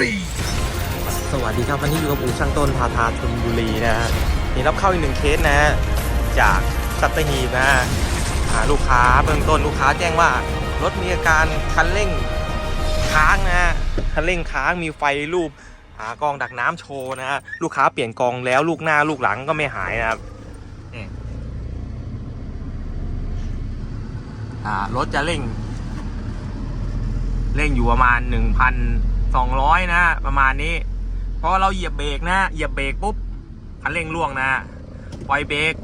รี สวัสดีครับวันนี้อยู่กับอู่ช่างต้นทาทาชลบุรีนะฮะนี่รับเข้าอีกหนึ่งเคสนะฮะจากสัตหีบนะฮะหาลูกค้าเบื้องต้นลูกค้าแจ้งว่ารถมีอาการคันเร่งค้างนะฮะคันเร่งค้างมีไฟรูปหากองดักน้ำโชว์นะฮะลูกค้าเปลี่ยนกองแล้วลูกหน้าลูกหลังก็ไม่หายนะครับนี่อ่ารถจะเร่ง เร่งอยู่ประมาณ 1,200 นะ ประมาณนี้พอเราเหยียบเบรกนะเหยียบเบรกปุ๊บคันเร่งล่วงนะปล่อยเบรก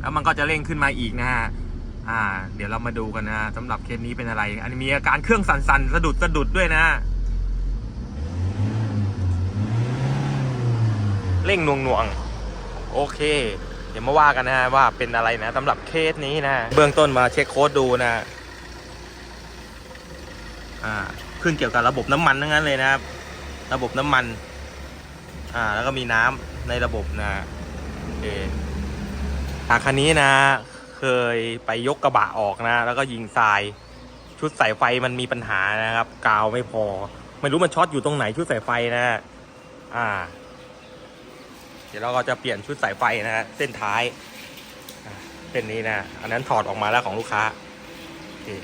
แล้วมันก็จะเร่งขึ้นมาอีกนะฮะอ่า เดี๋ยวเรามาดูกันนะสำหรับเคสนี้เป็นอะไร อันนี้มีอาการเครื่องสั่นๆสะดุดสะดุดด้วยนะ เร่งหน่วงๆ โอเค เดี๋ยวมาว่ากันนะฮะว่าเป็นอะไรนะสำหรับเคสนี้นะ เบื้องต้นมาเช็คโค้ดดูนะ อ่าขึ้นเกี่ยวกับระบบน้ำมันทั้งนั้นเลยนะครับ ระบบน้ำมัน อ่า แล้วก็มีน้ำในระบบนะโอเคทาคันนี้นะ เคยไปยกกระบะออกนะ แล้วก็ยิงทราย ชุดสายไฟมันมีปัญหานะครับ กาวไม่พอ ไม่รู้มันช็อตอยู่ตรงไหนชุดสายไฟนะอ่า เดี๋ยวเราก็จะเปลี่ยนชุดสายไฟนะฮะเส้นท้ายเส้นนี้นะ อันนั้นถอดออกมาแล้วของลูกค้าโอเคอ่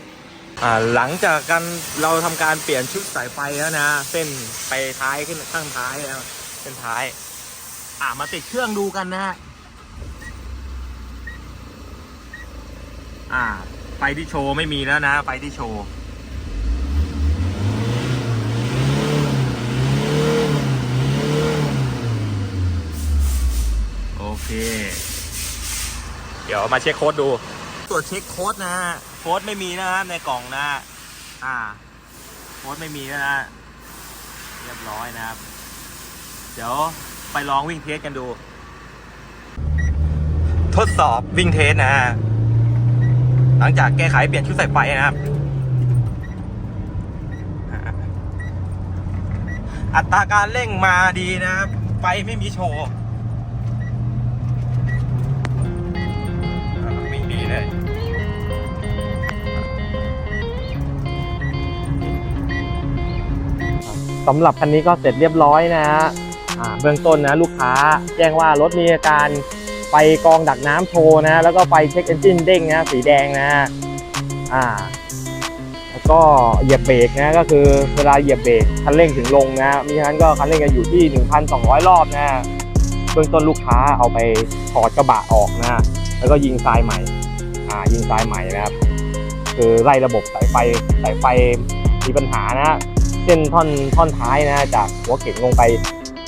หลังจากการเราทำการเปลี่ยนชุดสายไฟแล้วนะ เส้นไปท้ายขึ้นข้างท้ายแล้วเส้นท้าย อ่ามาติดเครื่องดูกันนะฮะอ่า ไฟที่โชว์ไม่มีแล้วนะ ไฟที่โชว์โอเค เดี๋ยวมาเช็คโค้ดดู ตรวจเช็คโค้ดนะฮะ ค้ดไม่มีนะฮะในกล่องนะ อ่า โค้ดไม่มีนะฮะเรียบร้อยนะครับ เดี๋ยวไปลองวิ่งเทสกันดู ทดสอบวิ่งเทสนะฮะหลังจากแก้ไขเปลี่ยนชุดใส่ไฟนะครับ อัตราการเร่งมาดีนะครับ ไฟไม่มีโชว์ สำหรับคันนี้ก็เสร็จเรียบร้อยนะฮะเบื้องต้นนะลูกค้าแจ้งว่ารถมีอาการไฟกองดักน้ำโชว์นะ แล้วก็ไฟเช็คเอนจินเด้งนะสีแดงนะฮะอ่าแล้วก็เหยียบเบรกนะก็คือเวลาเหยียบเบรกคันเร่งถึงลงนะมิฉะนั้นก็คันเร่งจะอยู่ที่ 1,200 รอบนะเบื้องต้นลูกค้าเอาไปถอดกระบะออกนะ แล้วก็ยิงทรายใหม่อ่ายิงทรายใหม่นะครับ คือไล่ระบบสายไฟสายไฟมีปัญหานะ เส้นท่อนท่อนท้ายนะจากหัวเก๋งลงไป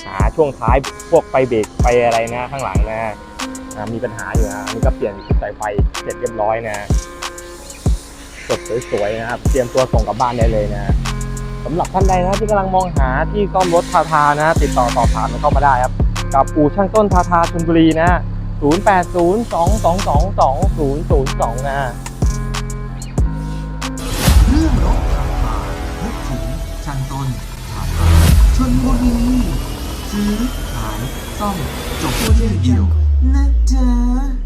หาช่วงท้ายพวกไฟเบรกไฟอะไรนะข้างหลังนะมีปัญหาอยู่นะนนี้ก็เปลี่ยนสายไฟเสร็จเรียบร้อยนะสดสวยๆนะครับ เตรียมตัวส่งกลับบ้านได้เลยนะสำหรับท่านใดนะที่กำลังมองหาที่ซ่อมรถทาทานะ ติดต่อสอบถามเข้ามาได้ครับ กับอู่ช่างต้นทาทาชลบุรีนะ 0802222002 นะ นบุรีซื้อขายต้องจบที่อเดียวนะจ๊ะ